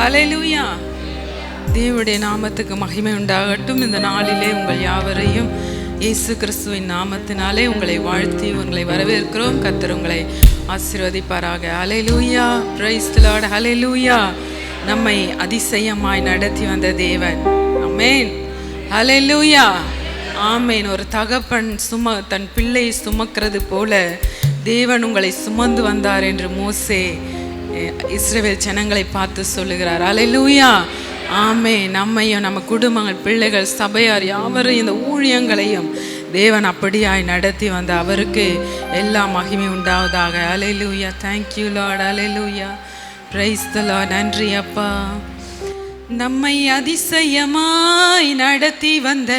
அலையிலூயா தேவடைய நாமத்துக்கு மகிமை உண்டாகட்டும். இந்த நாளிலே உங்கள் யாவரையும் இயேசு கிறிஸ்துவின் நாமத்தினாலே உங்களை வாழ்த்தி உங்களை வரவேற்கிறோம். கத்தர் உங்களை ஆசீர்வதிப்பாராக. அலையிலூயா praise the lord. நம்மை அதிசயமாய் நடத்தி வந்த தேவன். ஆமென் அலையிலூயா ஆமேன். ஒரு தகப்பன் சும தன் பிள்ளையை சுமக்கிறது போல தேவன் உங்களை சுமந்து வந்தார் என்று மோசே இஸ்ரேவேல் ஜனங்களை பார்த்து சொல்லுகிறார். அலையூயா ஆமே நம்மையும் நம்ம குடும்பங்கள் பிள்ளைகள் சபையார் யாவரையும் இந்த ஊழியங்களையும் தேவன் அப்படியாய் நடத்தி வந்த அவருக்கு எல்லா மகிமை உண்டாவதாக. Hallelujah thank you Lord hallelujah praise தலா நன்றி அப்பா. நம்மை அதிசயமாய் நடத்தி வந்த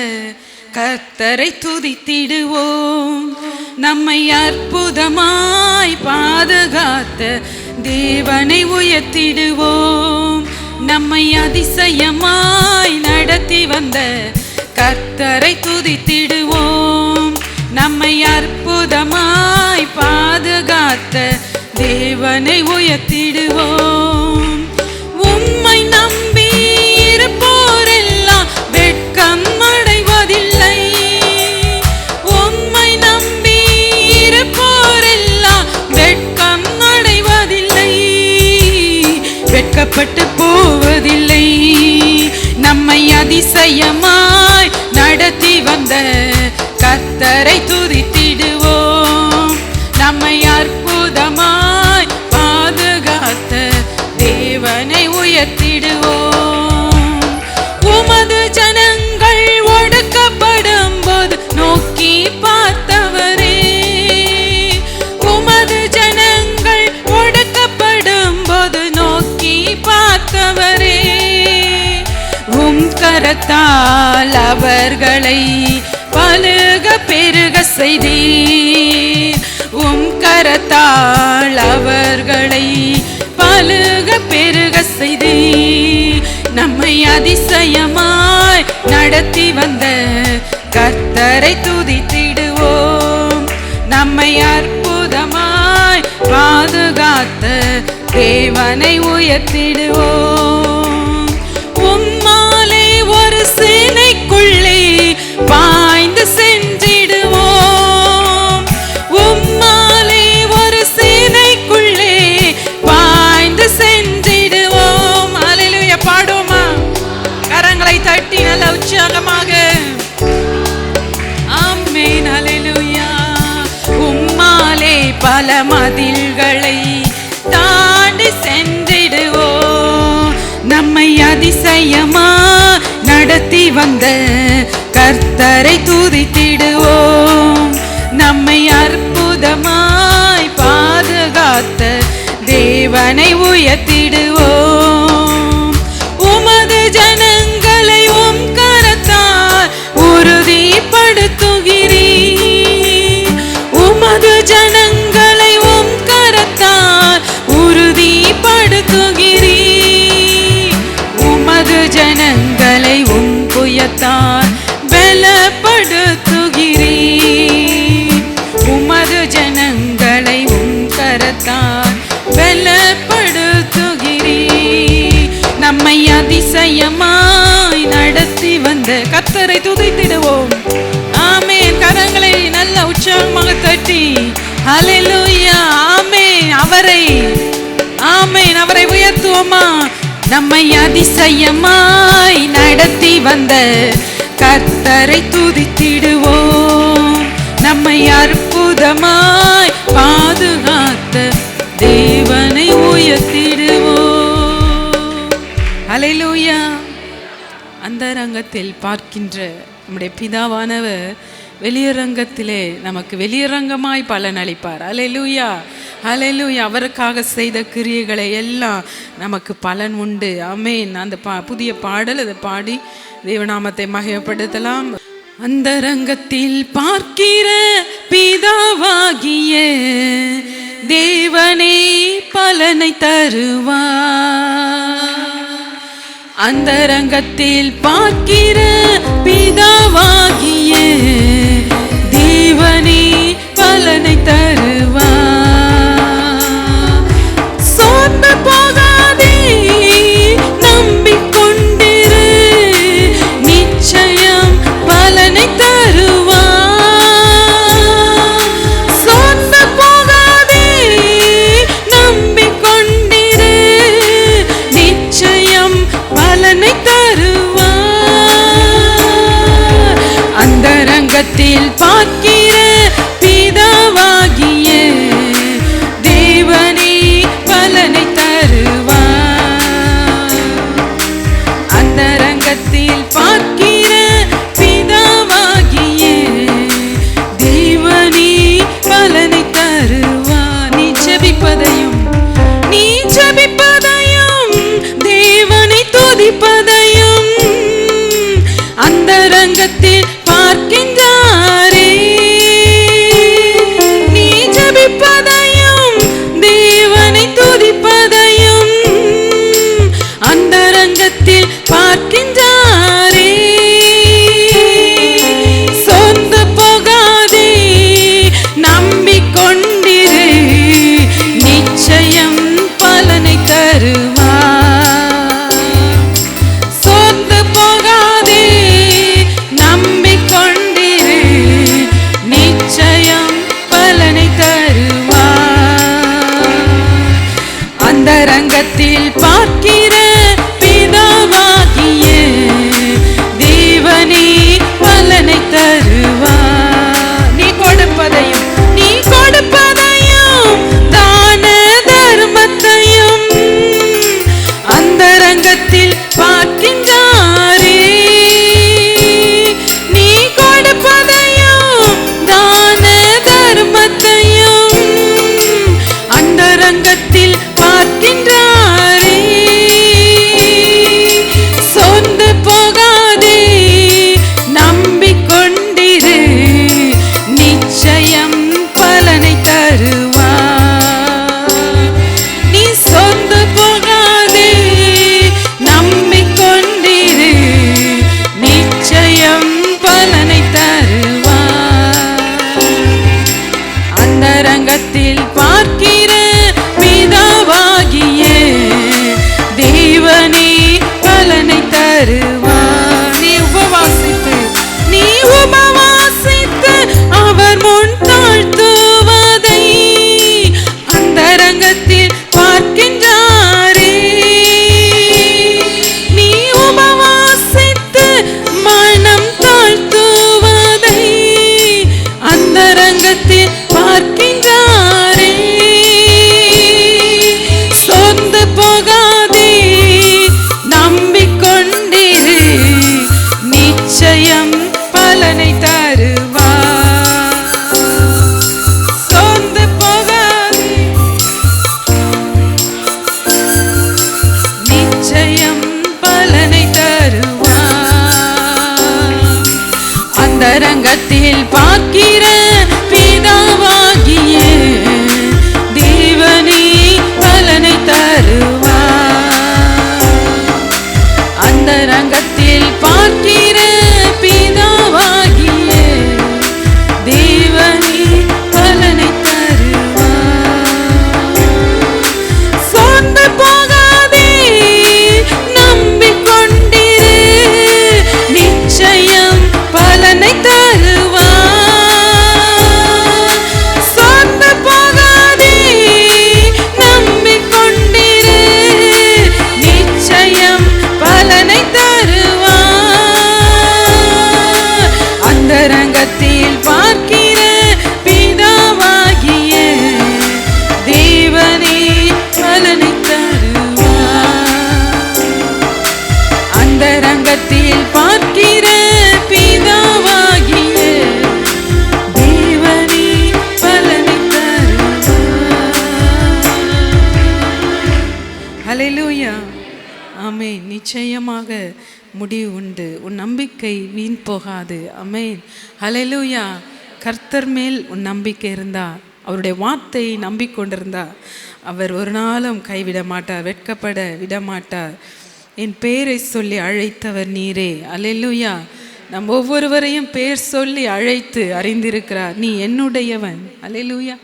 கத்தரை துதித்திடுவோம். நம்மை அற்புதமாய் பாதுகாத்த தேவனை உயர்த்திடுவோம். நம்மை அதிசயமாய் நடத்தி வந்த கத்தரை துதித்திடுவோம். நம்மை அற்புதமாய் பாதுகாத்த தேவனை உயர்த்திடுவோம். வெட்கப்பட்டு போவதில்லை. நம்மை அதிசயமாய் நடத்தி வந்த கத்தரை துதித்திடுவோம். நம்மை யார் அவர்களை பலுக பெருக செய்தீர். உம் கரத்தால் அவர்களை பலுக பெருக செய்தீர். நம்மை அதிசயமாய் நடத்தி வந்த கர்த்தரை துதித்திடுவோம். நம்மை அற்புதமாய் பாதுகாத்த தேவனை உயர்த்திடுவோம். தேவனை உயர்த்திடுவோம். உமது ஜனங்களை உம் கரத்தால் உறுதிப்படுத்துகிறீ உமது ஜனங்களை உம் கரத்தால் உறுதிப்படுத்துகிறீ உமது ஜனங்களை உம் புயத்தால் பலப்படுத்துகிறீர். நடத்தி கத்தரை துதித்திடுவோம். ஆமேன். கரங்களை நல்ல உற்சாகமாக தட்டி. அலையிலூயா ஆமேன். அவரை ஆமேன். அவரை உயர்த்துவோமா? நம்மை அதிசயமாய் நடத்தி வந்த கத்தரை துதித்திடுவோம். நம்மை அற்புதமாய் பாதுகாத்த தேவனை உயர்த்திடுவோம். அலையிலூயா அந்தரங்கத்தில் பார்க்கின்ற நம்முடைய பிதாவானவர் வெளியரங்கத்திலே நமக்கு வெளியரங்கமாய் பலன் அளிப்பார். அலையலூயா அலையலூயா அவருக்காக செய்த கிரியைகளை எல்லாம் நமக்கு பலன் உண்டு. அமேன் அந்த பா புதிய பாடல் அதை பாடி தேவநாமத்தை மகிமைப்படுத்தலாம். அந்தரங்கத்தில் பார்க்கிற பிதாவாகிய தேவனே பலனை தருவார். அந்தரங்கத்தில் பார்க்கிற பிதாவாகிய தேவனே. ரங்கத்தில் பார்க்கிற ரங்கத்தில் பார்க்கிற பிதாவாகிய தேவனே பலனை தருவார் ஹalleluya நிச்சயமாக முடிவு உண்டு. உன் நம்பிக்கை வீண் போகாது. அமேன் ஹalleluya. கர்த்தர் மேல் உன் நம்பிக்கை இருந்தா அவருடைய வார்த்தையை நம்பிக்கொண்டிருந்தா அவர் ஒரு நாளும் கைவிட மாட்டார் வெட்கப்பட விட மாட்டார் என் பேரை சொல்லி அழைத்தவர் நீரே. அல்லேலூயா. நம் ஒவ்வொருவரையும் பேர் சொல்லி அழைத்து அறிந்திருக்கிறார். நீ என்னுடையவன். அல்லேலூயா.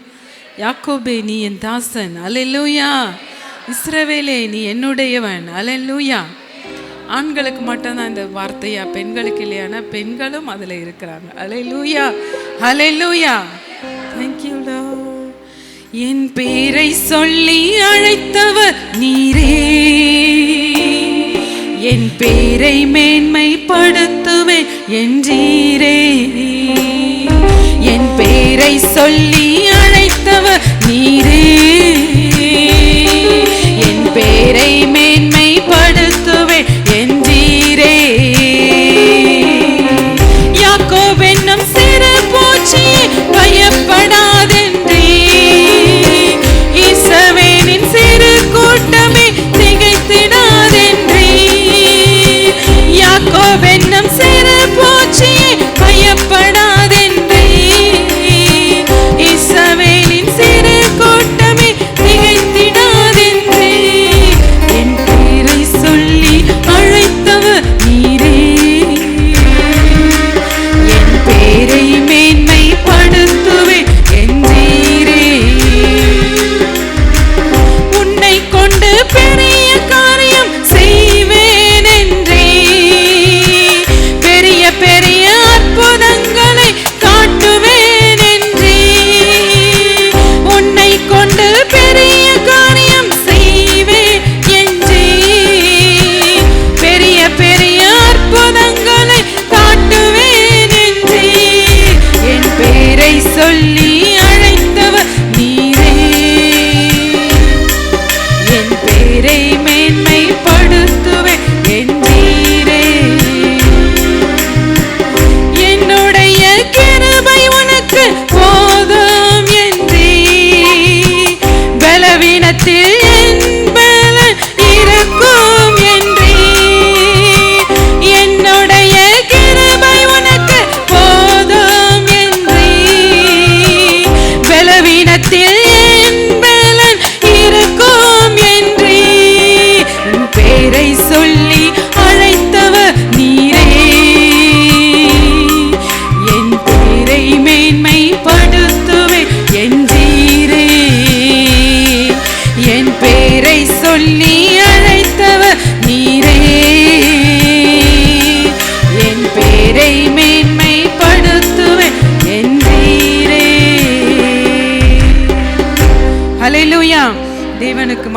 யாக்கோபே நீ என் தாசன். அல்லேலூயா. இஸ்ரவேலே நீ என்னுடையவன். அல்லேலூயா. ஆண்களுக்கு மட்டும்தான் இந்த வார்த்தையா? பெண்களுக்கு இல்லையானா? பெண்களும் அதில் இருக்கிறாங்க. அல்லேலூயா. அல்லேலூயா. தேங்க்யூ என் பேரை சொல்லி அழைத்தவர் நீரே. என் பேரை மேன்மைப்படுத்துவேன் என்றீரே. என் பேரை சொல்லி அழைத்தவர் நீரே. என் பேரை மேன்மைப்படுத்துவேன்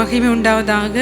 மகிமை உண்டாவதாக